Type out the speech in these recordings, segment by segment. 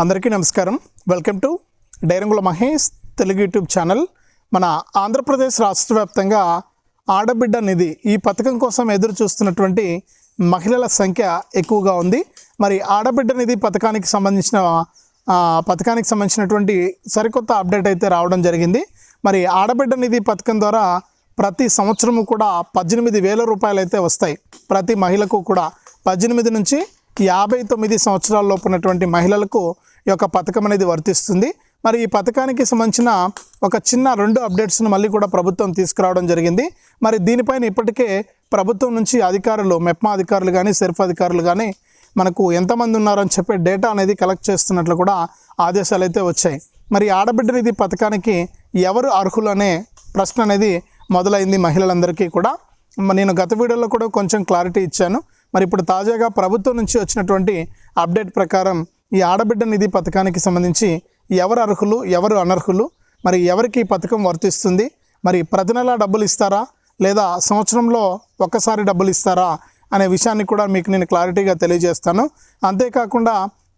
అందరికీ నమస్కారం. Welcome to డైరంగుల మహేష్ తెలుగు యూట్యూబ్ ఛానల్. మన ఆంధ్రప్రదేశ్ రాష్ట్ర వ్యాప్తంగా ఆడబిడ్డ నిధి ఈ పథకం కోసం ఎదురు చూస్తున్నటువంటి మహిళల సంఖ్య ఎక్కువగా ఉంది. మరి ఆడబిడ్డ నిధి పథకానికి సంబంధించిన పథకానికి సంబంధించినటువంటి సరికొత్త అప్డేట్ అయితే రావడం జరిగింది. మరి ఆడబిడ్డ నిధి పథకం ద్వారా ప్రతి సంవత్సరము కూడా పద్దెనిమిది వేల రూపాయలు అయితే వస్తాయి. ప్రతి మహిళకు కూడా పద్దెనిమిది నుంచి యాభై తొమ్మిది సంవత్సరాలలోపు ఉన్నటువంటి మహిళలకు ఈ యొక్క పథకం అనేది వర్తిస్తుంది. మరి ఈ పథకానికి సంబంధించిన ఒక చిన్న రెండు అప్డేట్స్ను మళ్ళీ కూడా ప్రభుత్వం తీసుకురావడం జరిగింది. మరి దీనిపైన ఇప్పటికే ప్రభుత్వం నుంచి అధికారులు మెప్మా అధికారులు కానీ సెర్ఫ్ అధికారులు కానీ మనకు ఎంతమంది ఉన్నారని చెప్పే డేటా అనేది కలెక్ట్ చేస్తున్నట్లు కూడా ఆదేశాలు అయితే వచ్చాయి. మరి ఆడబిడ్డ నిధి పథకానికి ఎవరు అర్హులు అనే ప్రశ్న అనేది మొదలైంది మహిళలందరికీ కూడా. నేను గత వీడియోలో కూడా కొంచెం క్లారిటీ ఇచ్చాను. మరి ఇప్పుడు తాజాగా ప్రభుత్వం నుంచి వచ్చినటువంటి అప్డేట్ ప్రకారం ఈ ఆడబిడ్డ నిధి పథకానికి సంబంధించి ఎవరు అర్హులు ఎవరు అనర్హులు మరి ఎవరికి ఈ పథకం వర్తిస్తుంది మరి ప్రతి నెల డబ్బులు ఇస్తారా లేదా సంవత్సరంలో ఒక్కసారి డబ్బులు ఇస్తారా అనే విషయాన్ని కూడా మీకు నేను క్లారిటీగా తెలియజేస్తాను. అంతేకాకుండా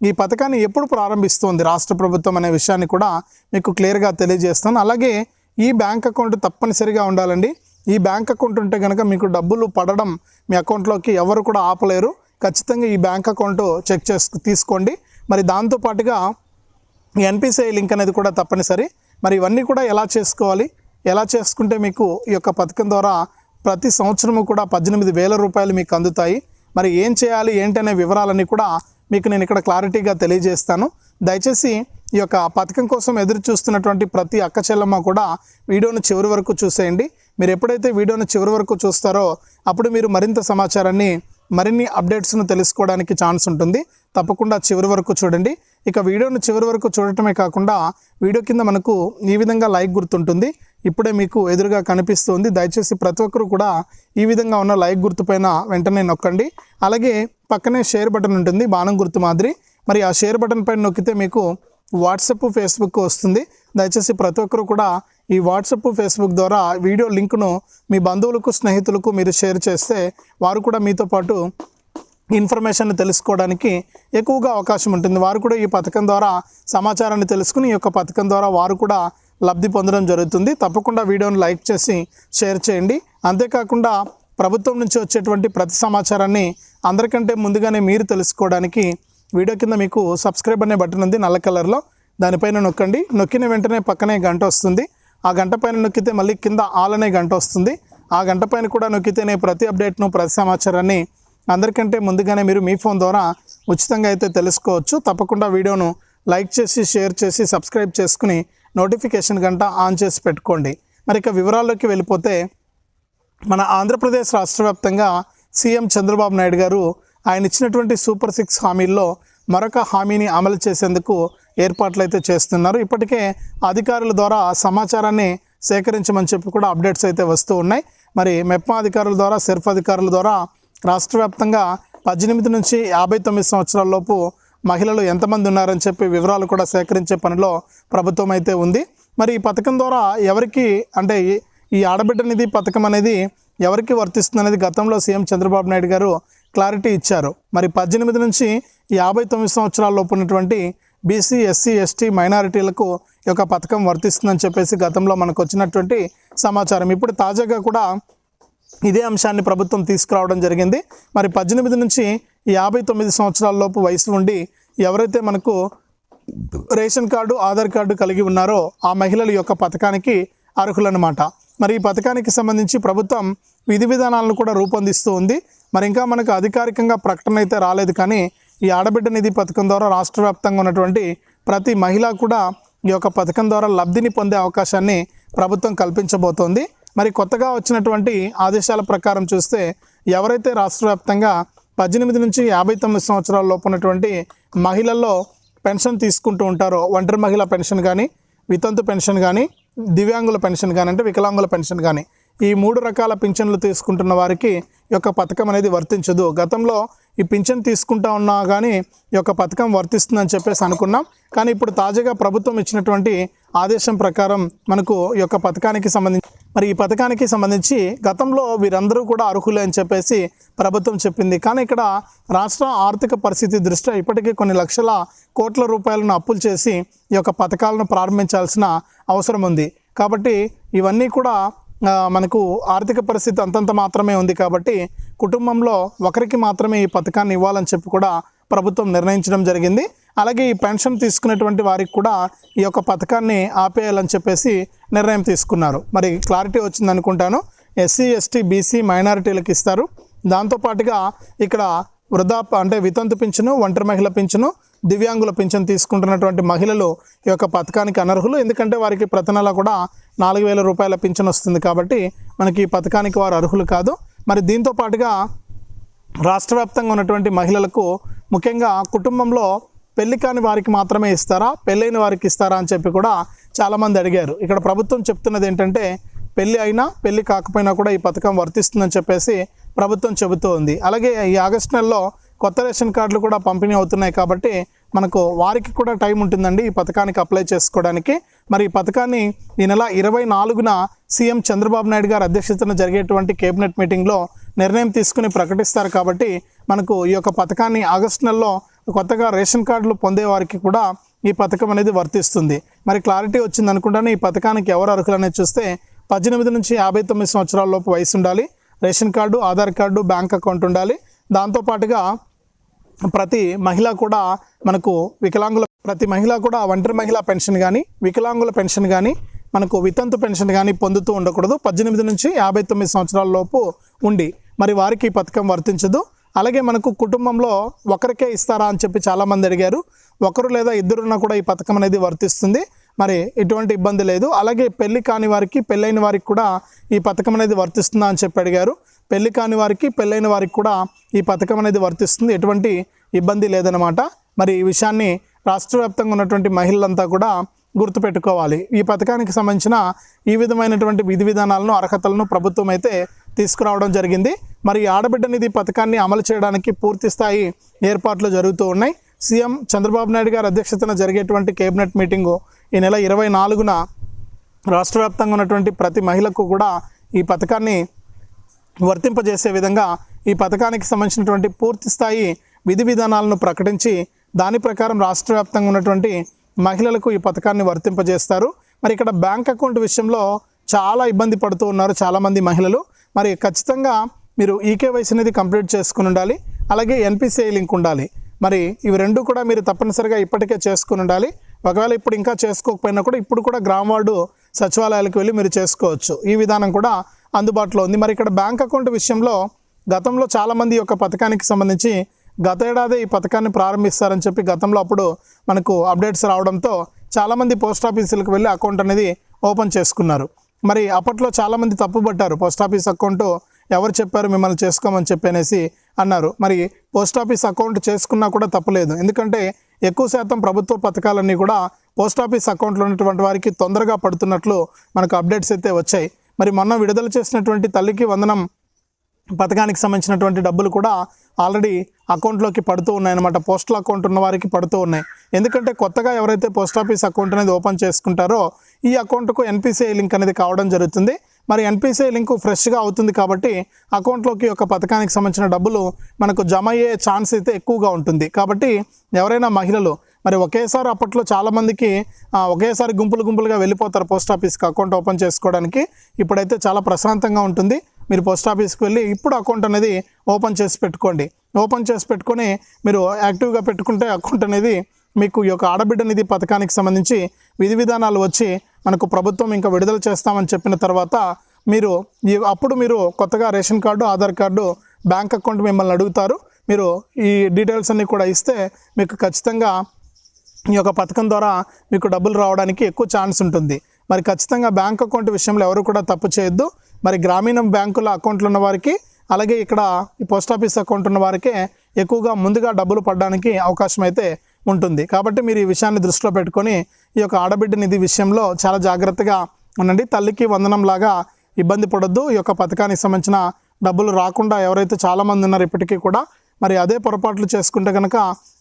ఈ పథకాన్ని ఎప్పుడు ప్రారంభిస్తుంది రాష్ట్ర ప్రభుత్వం అనే విషయాన్ని కూడా మీకు క్లియర్గా తెలియజేస్తాను. అలాగే ఈ బ్యాంక్ అకౌంట్ తప్పనిసరిగా ఉండాలండి. ఈ బ్యాంక్ అకౌంట్ ఉంటే కనుక మీకు డబ్బులు పడడం మీ అకౌంట్లోకి ఎవరు కూడా ఆపలేరు. ఖచ్చితంగా ఈ బ్యాంక్ అకౌంట్ చెక్ చేసు తీసుకోండి. మరి దాంతోపాటుగా ఎన్పిసిఐ లింక్ అనేది కూడా తప్పనిసరి. మరి ఇవన్నీ కూడా ఎలా చేసుకోవాలి? ఎలా చేసుకుంటే మీకు ఈ యొక్క పథకం ద్వారా ప్రతి సంవత్సరము కూడా పద్దెనిమిది వేల రూపాయలు మీకు అందుతాయి. మరి ఏం చేయాలి? ఏంటనే వివరాలన్నీ కూడా మీకు నేను ఇక్కడ క్లారిటీగా తెలియజేస్తాను. దయచేసి ఈ యొక్క పథకం కోసం ఎదురు చూస్తున్నటువంటి ప్రతి అక్క చెల్లమ్మ కూడా వీడియోను చివరి వరకు చూసేయండి. మీరు ఎప్పుడైతే వీడియోను చివరి వరకు చూస్తారో అప్పుడు మీరు మరింత సమాచారాన్ని మరిన్ని అప్డేట్స్ను తెలుసుకోవడానికి ఛాన్స్ ఉంటుంది. తప్పకుండా చివరి వరకు చూడండి. ఇక వీడియోను చివరి వరకు చూడటమే కాకుండా వీడియో కింద మనకు ఈ విధంగా లైక్ గుర్తుంటుంది. ఇప్పుడే మీకు ఎదురుగా కనిపిస్తుంది. దయచేసి ప్రతి ఒక్కరు కూడా ఈ విధంగా ఉన్న లైక్ గుర్తుపైన వెంటనే నొక్కండి. అలాగే పక్కనే షేర్ బటన్ ఉంటుంది బాణం గుర్తు మాదిరి. మరి ఆ షేర్ బటన్ పైన నొక్కితే మీకు వాట్సప్ ఫేస్బుక్ వస్తుంది. దయచేసి ప్రతి ఒక్కరు కూడా ఈ వాట్సప్ ఫేస్బుక్ ద్వారా వీడియో లింక్ను మీ బంధువులకు స్నేహితులకు మీరు షేర్ చేస్తే వారు కూడా మీతో పాటు ఇన్ఫర్మేషన్ తెలుసుకోవడానికి ఎక్కువగా అవకాశం ఉంటుంది. వారు కూడా ఈ పథకం ద్వారా సమాచారాన్ని తెలుసుకుని ఈ యొక్క పథకం ద్వారా వారు కూడా లబ్ధి పొందడం జరుగుతుంది. తప్పకుండా వీడియోను లైక్ చేసి షేర్ చేయండి. అంతేకాకుండా ప్రభుత్వం నుంచి వచ్చేటువంటి ప్రతి సమాచారాన్ని అందరికంటే ముందుగానే మీరు తెలుసుకోవడానికి వీడియో కింద మీకు సబ్స్క్రైబ్ అనే బటన్ ఉంది నల్ల కలర్లో. దానిపైన నొక్కండి. నొక్కిన వెంటనే పక్కనే గంట వస్తుంది. ఆ గంట పైన నొక్కితే మళ్ళీ కింద ఆల్ అనే గంట వస్తుంది. ఆ గంట పైన కూడా నొక్కితేనే ప్రతి అప్డేట్ను ప్రతి సమాచారాన్ని అందరికంటే ముందుగానే మీరు మీ ఫోన్ ద్వారా ఉచితంగా అయితే తెలుసుకోవచ్చు. తప్పకుండా వీడియోను లైక్ చేసి షేర్ చేసి సబ్స్క్రైబ్ చేసుకుని నోటిఫికేషన్ గంట ఆన్ చేసి పెట్టుకోండి. మరి ఇక వివరాల్లోకి వెళ్ళిపోతే మన ఆంధ్రప్రదేశ్ రాష్ట్ర వ్యాప్తంగా సీఎం చంద్రబాబు నాయుడు గారు ఆయన ఇచ్చినటువంటి సూపర్ సిక్స్ హామీల్లో మరొక హామీని అమలు చేసేందుకు ఏర్పాట్లు అయితే చేస్తున్నారు. ఇప్పటికే అధికారుల ద్వారా సమాచారాన్ని సేకరించమని చెప్పి కూడా అప్డేట్స్ అయితే వస్తూ ఉన్నాయి. మరి మెప్మా అధికారుల ద్వారా సెర్ఫ్ అధికారుల ద్వారా రాష్ట్ర వ్యాప్తంగా పద్దెనిమిది నుంచి యాభై తొమ్మిది సంవత్సరాల లోపు మహిళలు ఎంతమంది ఉన్నారని చెప్పి వివరాలు కూడా సేకరించే పనిలో ప్రభుత్వం అయితే ఉంది. మరి ఈ పథకం ద్వారా ఎవరికి అంటే ఈ- ఈ ఆడబిడ్డ నిధి పథకం అనేది ఎవరికి వర్తిస్తుంది అనేది గతంలో సీఎం చంద్రబాబు నాయుడు గారు క్లారిటీ ఇచ్చారు. మరి పద్దెనిమిది నుంచి యాభై తొమ్మిది సంవత్సరాల్లోపు ఉన్నటువంటి బీసీ ఎస్సీ ఎస్టీ మైనారిటీలకు ఈ యొక్క పథకం వర్తిస్తుందని చెప్పేసి గతంలో మనకు వచ్చినటువంటి సమాచారం. ఇప్పుడు తాజాగా కూడా ఇదే అంశాన్ని ప్రభుత్వం తీసుకురావడం జరిగింది. మరి పద్దెనిమిది నుంచి యాభై తొమ్మిది సంవత్సరాల్లోపు వయసు ఉండి ఎవరైతే మనకు రేషన్ కార్డు ఆధార్ కార్డు కలిగి ఉన్నారో ఆ మహిళల యొక్క పథకానికి అర్హులన్నమాట. మరి ఈ పథకానికి సంబంధించి ప్రభుత్వం విధి విధానాలను కూడా రూపొందిస్తూ ఉంది. మరి ఇంకా మనకు అధికారికంగా ప్రకటన అయితే రాలేదు కానీ ఈ ఆడబిడ్డ నిధి పథకం ద్వారా రాష్ట్ర వ్యాప్తంగా ఉన్నటువంటి ప్రతి మహిళ కూడా ఈ యొక్క పథకం ద్వారా లబ్ధిని పొందే అవకాశాన్ని ప్రభుత్వం కల్పించబోతోంది. మరి కొత్తగా వచ్చినటువంటి ఆదేశాల ప్రకారం చూస్తే ఎవరైతే రాష్ట్ర వ్యాప్తంగా పద్దెనిమిది నుంచి యాభై తొమ్మిది సంవత్సరాల లోపు ఉన్నటువంటి మహిళల్లో పెన్షన్ తీసుకుంటూ ఉంటారో ఒంటరి మహిళ పెన్షన్ కానీ వితంతు పెన్షన్ కానీ దివ్యాంగుల పెన్షన్ కానీ అంటే వికలాంగుల పెన్షన్ కానీ ఈ మూడు రకాల పింఛన్లు తీసుకుంటున్న వారికి ఈ యొక్క పథకం అనేది వర్తించదు. గతంలో ఈ పింఛన్ తీసుకుంటా ఉన్నా కానీ ఈ యొక్క పథకం వర్తిస్తుందని చెప్పేసి అనుకున్నాం. కానీ ఇప్పుడు తాజాగా ప్రభుత్వం ఇచ్చినటువంటి ఆదేశం ప్రకారం మనకు ఈ యొక్క పథకానికి సంబంధించి మరి ఈ పథకానికి సంబంధించి గతంలో వీరందరూ కూడా అర్హులే అని చెప్పేసి ప్రభుత్వం చెప్పింది. కానీ ఇక్కడ రాష్ట్ర ఆర్థిక పరిస్థితి దృష్ట్యా ఇప్పటికీ కొన్ని లక్షల కోట్ల రూపాయలను అప్పులు చేసి ఈ యొక్క పథకాలను ప్రారంభించాల్సిన అవసరం ఉంది. కాబట్టి ఇవన్నీ కూడా మనకు ఆర్థిక పరిస్థితి అంతంత మాత్రమే ఉంది కాబట్టి కుటుంబంలో ఒకరికి మాత్రమే ఈ పథకాన్ని ఇవ్వాలని చెప్పి కూడా ప్రభుత్వం నిర్ణయించడం జరిగింది. అలాగే ఈ పెన్షన్ తీసుకునేటువంటి వారికి కూడా ఈ యొక్క పథకాన్ని ఆపేయాలని చెప్పేసి నిర్ణయం తీసుకున్నారు. మరి క్లారిటీ వచ్చింది అనుకుంటాను. ఎస్సీ ఎస్టీ బీసీ మైనారిటీలకు ఇస్తారు. దాంతోపాటుగా ఇక్కడ వృధాప అంటే వితంతు పింఛను ఒంటరి మహిళ పింఛను దివ్యాంగుల పింఛను తీసుకుంటున్నటువంటి మహిళలు ఈ యొక్క పథకానికి అనర్హులు. ఎందుకంటే వారికి ప్రతి నెల కూడా నాలుగు వేల రూపాయల పింఛను వస్తుంది కాబట్టి మనకి ఈ పథకానికి వారు అర్హులు కాదు. మరి దీంతో పాటుగా రాష్ట్ర వ్యాప్తంగా ఉన్నటువంటి మహిళలకు ముఖ్యంగా కుటుంబంలో పెళ్ళి కాని వారికి మాత్రమే ఇస్తారా పెళ్ళైన వారికి ఇస్తారా అని చెప్పి కూడా చాలామంది అడిగారు. ఇక్కడ ప్రభుత్వం చెప్తున్నది ఏంటంటే పెళ్ళి అయినా పెళ్ళి కాకపోయినా కూడా ఈ పథకం వర్తిస్తుందని చెప్పేసి ప్రభుత్వం చెబుతూ ఉంది అలాగే ఈ ఆగస్టు నెలలో కొత్త రేషన్ కార్డులు కూడా పంపిణీ అవుతున్నాయి కాబట్టి మనకు వారికి కూడా టైం ఉంటుందండి ఈ పథకానికి అప్లై చేసుకోవడానికి. మరి ఈ పథకాన్ని ఈ నెల ఇరవై నాలుగున సీఎం చంద్రబాబు నాయుడు గారి అధ్యక్షతన జరిగేటువంటి కేబినెట్ మీటింగ్లో నిర్ణయం తీసుకుని ప్రకటిస్తారు కాబట్టి మనకు ఈ యొక్క పథకాన్ని ఆగస్టు నెలలో కొత్తగా రేషన్ కార్డులు పొందే వారికి కూడా ఈ పథకం అనేది వర్తిస్తుంది. మరి క్లారిటీ వచ్చింది అనుకుంటానే ఈ పథకానికి ఎవరు అర్హులు అనేది చూస్తే పద్దెనిమిది నుంచి యాభై తొమ్మిది సంవత్సరాల లోపు వయసు ఉండాలి. Ration card Aadhaar card bank account ఉండాలి. దాంతోపాటుగా ప్రతి మహిళ కూడా మనకు వికలాంగుల ప్రతి మహిళ కూడా ఒంటరి మహిళా పెన్షన్ కానీ వికలాంగుల పెన్షన్ కానీ మనకు వితంతు పెన్షన్ కానీ పొందుతూ ఉండకూడదు. పద్దెనిమిది నుంచి యాభై తొమ్మిది సంవత్సరాల లోపు ఉండి మరి వారికి ఈ పథకం వర్తించదు. అలాగే మనకు కుటుంబంలో ఒకరికే ఇస్తారా అని చెప్పి చాలామంది అడిగారు. ఒకరు లేదా ఇద్దరున్నా కూడా ఈ పథకం అనేది వర్తిస్తుంది. మరి ఎటువంటి ఇబ్బంది లేదు. అలాగే పెళ్ళి కాని వారికి పెళ్ళైన వారికి కూడా ఈ పథకం అనేది వర్తిస్తుందా అని చెప్పి అడిగారు. పెళ్ళి కాని వారికి పెళ్ళైన వారికి కూడా ఈ పథకం అనేది వర్తిస్తుంది. ఎటువంటి ఇబ్బంది లేదనమాట మరి ఈ విషయాన్ని రాష్ట్ర వ్యాప్తంగా ఉన్నటువంటి మహిళలంతా కూడా గుర్తుపెట్టుకోవాలి. ఈ పథకానికి సంబంధించిన ఈ విధమైనటువంటి విధి విధానాలను అర్హతలను ప్రభుత్వం అయితే తీసుకురావడం జరిగింది. మరి ఆడబిడ్డ నిధి పథకాన్ని అమలు చేయడానికి పూర్తి స్థాయి ఏర్పాట్లు జరుగుతూ ఉన్నాయి. సీఎం చంద్రబాబు నాయుడు గారి అధ్యక్షతన జరిగేటువంటి కేబినెట్ మీటింగు ఈ నెల ఇరవై నాలుగున రాష్ట్ర వ్యాప్తంగా ఉన్నటువంటి ప్రతి మహిళకు కూడా ఈ పథకాన్ని వర్తింపజేసే విధంగా ఈ పథకానికి సంబంధించినటువంటి పూర్తి స్థాయి విధి విధానాలను ప్రకటించి దాని ప్రకారం రాష్ట్ర వ్యాప్తంగా ఉన్నటువంటి మహిళలకు ఈ పథకాన్ని వర్తింపజేస్తారు. మరి ఇక్కడ బ్యాంక్ అకౌంట్ విషయంలో చాలా ఇబ్బంది పడుతూ ఉన్నారు చాలామంది మహిళలు. మరి ఖచ్చితంగా మీరు ఈకేవైసీ అనేది కంప్లీట్ చేసుకుని ఉండాలి. అలాగే ఎన్పిసిఐ లింక్ ఉండాలి. మరి ఇవి రెండు కూడా మీరు తప్పనిసరిగా ఇప్పటికే చేసుకుని ఉండాలి. ఒకవేళ ఇప్పుడు ఇంకా చేసుకోకపోయినా కూడా ఇప్పుడు కూడా గ్రామ వార్డు సచివాలయాలకు వెళ్ళి మీరు చేసుకోవచ్చు. ఈ విధానం కూడా అందుబాటులో ఉంది. మరి ఇక్కడ బ్యాంక్ అకౌంట్ విషయంలో గతంలో చాలామంది యొక్క పథకానికి సంబంధించి గత ఏడాది ఈ పథకాన్ని ప్రారంభిస్తారని చెప్పి గతంలో అప్పుడు మనకు అప్డేట్స్ రావడంతో చాలామంది పోస్ట్ ఆఫీసులకు వెళ్ళి అకౌంట్ అనేది ఓపెన్ చేసుకున్నారు. మరి అప్పట్లో చాలామంది తప్పుపట్టారు పోస్ట్ ఆఫీస్ అకౌంట్ ఎవరు చెప్పారు మిమ్మల్ని చేసుకోమని చెప్పి అనేసి అన్నారు. మరి పోస్ట్ ఆఫీస్ అకౌంట్ చేసుకున్నా కూడా తప్పలేదు. ఎందుకంటే ఎక్కువ శాతం ప్రభుత్వ పథకాలన్నీ కూడా పోస్ట్ ఆఫీస్ అకౌంట్లో ఉన్నటువంటి వారికి తొందరగా పడుతున్నట్లు మనకు అప్డేట్స్ అయితే వచ్చాయి. మరి మొన్న విడుదల చేసినటువంటి తల్లికి వందనం పథకానికి సంబంధించినటువంటి డబ్బులు కూడా ఆల్రెడీ అకౌంట్లోకి పడుతూ ఉన్నాయన్నమాట. పోస్టల్ అకౌంట్ ఉన్న వారికి పడుతూ ఉన్నాయి. ఎందుకంటే కొత్తగా ఎవరైతే పోస్ట్ ఆఫీస్ అకౌంట్ అనేది ఓపెన్ చేసుకుంటారో ఈ అకౌంట్కు ఎన్పిసిఐ లింక్ అనేది కావడం జరుగుతుంది. మరి ఎన్పిసిఐ లింక్ ఫ్రెష్గా అవుతుంది కాబట్టి అకౌంట్లోకి ఒక పథకానికి సంబంధించిన డబ్బులు మనకు జమ అయ్యే ఛాన్స్ అయితే ఎక్కువగా ఉంటుంది. కాబట్టి ఎవరైనా మహిళలు మరి ఒకేసారి అప్పట్లో చాలామందికి ఒకేసారి గుంపులు గుంపులుగా వెళ్ళిపోతారు పోస్ట్ ఆఫీస్కి అకౌంట్ ఓపెన్ చేసుకోవడానికి. ఇప్పుడైతే చాలా ప్రశాంతంగా ఉంటుంది. మీరు పోస్ట్ ఆఫీస్కి వెళ్ళి ఇప్పుడు అకౌంట్ అనేది ఓపెన్ చేసి పెట్టుకోండి. ఓపెన్ చేసి పెట్టుకొని మీరు యాక్టివ్గా పెట్టుకుంటే అకౌంట్ అనేది మీకు ఈ యొక్క ఆడబిడ్డ నిధి పథకానికి సంబంధించి విధి విధానాలు వచ్చి మనకు ప్రభుత్వం ఇంకా విడుదల చేస్తామని చెప్పిన తర్వాత మీరు అప్పుడు మీరు కొత్తగా ration card Aadhaar card bank account మిమ్మల్ని అడుగుతారు. మీరు ఈ డీటెయిల్స్ అన్నీ కూడా ఇస్తే మీకు ఖచ్చితంగా ఈ యొక్క పథకం ద్వారా మీకు డబ్బులు రావడానికి ఎక్కువ ఛాన్స్ ఉంటుంది. మరి ఖచ్చితంగా బ్యాంక్ అకౌంట్ విషయంలో ఎవరు కూడా తప్పు చేయొద్దు. మరి గ్రామీణ బ్యాంకుల అకౌంట్లు ఉన్న వారికి అలాగే ఇక్కడ ఈ పోస్ట్ ఆఫీస్ అకౌంట్ ఉన్న వారికే ఎక్కువగా ముందుగా డబ్బులు పడడానికి అవకాశం అయితే ఉంటుంది. కాబట్టి మీరు ఈ విషయాన్ని దృష్టిలో పెట్టుకొని ఈ యొక్క ఆడబిడ్డ నిధి విషయంలో చాలా జాగ్రత్తగా ఉండండి. తల్లికి వందనం లాగా ఇబ్బంది పడొద్దు. ఈ యొక్క పథకానికి సంబంధించిన డబ్బులు రాకుండా ఎవరైతే చాలామంది ఉన్నారు ఇప్పటికీ కూడా మరి అదే పొరపాట్లు చేసుకుంటే కనుక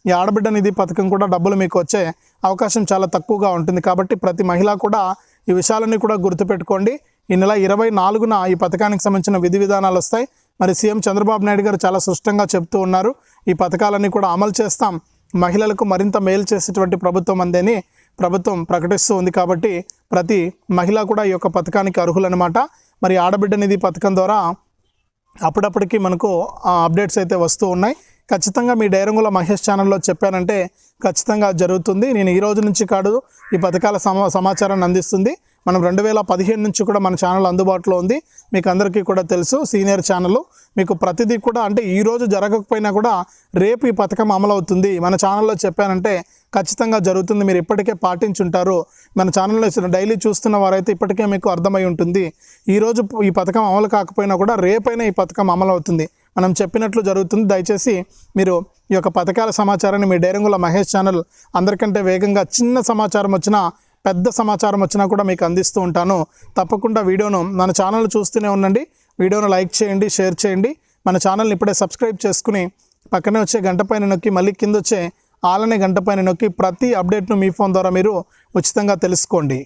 ఈ ఆడబిడ్డ నిధి పథకం కూడా డబ్బులు మీకు వచ్చే అవకాశం చాలా తక్కువగా ఉంటుంది. కాబట్టి ప్రతి మహిళ కూడా ఈ విషయాలన్నీ కూడా గుర్తుపెట్టుకోండి. ఈ నెల ఇరవై నాలుగున ఈ పథకానికి సంబంధించిన విధి విధానాలు వస్తాయి. మరి సీఎం చంద్రబాబు నాయుడు గారు చాలా స్పష్టంగా చెప్తూ ఉన్నారు. ఈ పథకాలన్నీ కూడా అమలు చేస్తాం. మహిళలకు మరింత మేలు చేసేటువంటి ప్రభుత్వం అందేని ప్రభుత్వం ప్రకటిస్తూ ఉంది కాబట్టి ప్రతి మహిళ కూడా ఈ యొక్క పథకానికి అర్హులన్నమాట. మరి ఆడబిడ్డ నిధి పథకం ద్వారా అప్పుడప్పటికి మనకు అప్డేట్స్ అయితే వస్తూ ఉన్నాయి. ఖచ్చితంగా మీ డైరంగుల మహేష్ ఛానల్లో చెప్పానంటే ఖచ్చితంగా జరుగుతుంది. నేను ఈ రోజు నుంచి కాదు ఈ పథకాల సమా సమాచారాన్ని అందిస్తుంది. మనం రెండు వేల పదిహేను నుంచి కూడా మన ఛానల్ అందుబాటులో ఉంది. మీకు అందరికీ కూడా తెలుసు సీనియర్ ఛానల్. మీకు ప్రతిదీ కూడా అంటే ఈరోజు జరగకపోయినా కూడా రేపు ఈ పథకం అమలు అవుతుంది మన ఛానల్లో చెప్పానంటే ఖచ్చితంగా జరుగుతుంది. మీరు ఇప్పటికే పాటించుంటారు. మన ఛానల్లో డైలీ చూస్తున్న వారైతే ఇప్పటికే మీకు అర్థమై ఉంటుంది. ఈరోజు ఈ పథకం అమలు కాకపోయినా కూడా రేపైనా ఈ పథకం అమలు అవుతుంది మనం చెప్పినట్లు జరుగుతుంది. దయచేసి మీరు ఈ యొక్క పథకాల సమాచారాన్ని మీ డైరంగుల మహేష్ ఛానల్ అందరికంటే వేగంగా చిన్న సమాచారం వచ్చినా పెద్ద సమాచారం వచ్చినా కూడా మీకు అందిస్తూ ఉంటాను. తప్పకుండా వీడియోను మన ఛానల్ చూస్తూనే ఉండండి. వీడియోను లైక్ చేయండి షేర్ చేయండి. మన ఛానల్ని ఇప్పుడే సబ్స్క్రైబ్ చేసుకుని పక్కనే వచ్చే గంట పైన నొక్కి మళ్ళీ కింద వచ్చే ఆలనే గంట పైన నొక్కి ప్రతి అప్డేట్ను మీ ఫోన్ ద్వారా మీరు ఉచితంగా తెలుసుకోండి.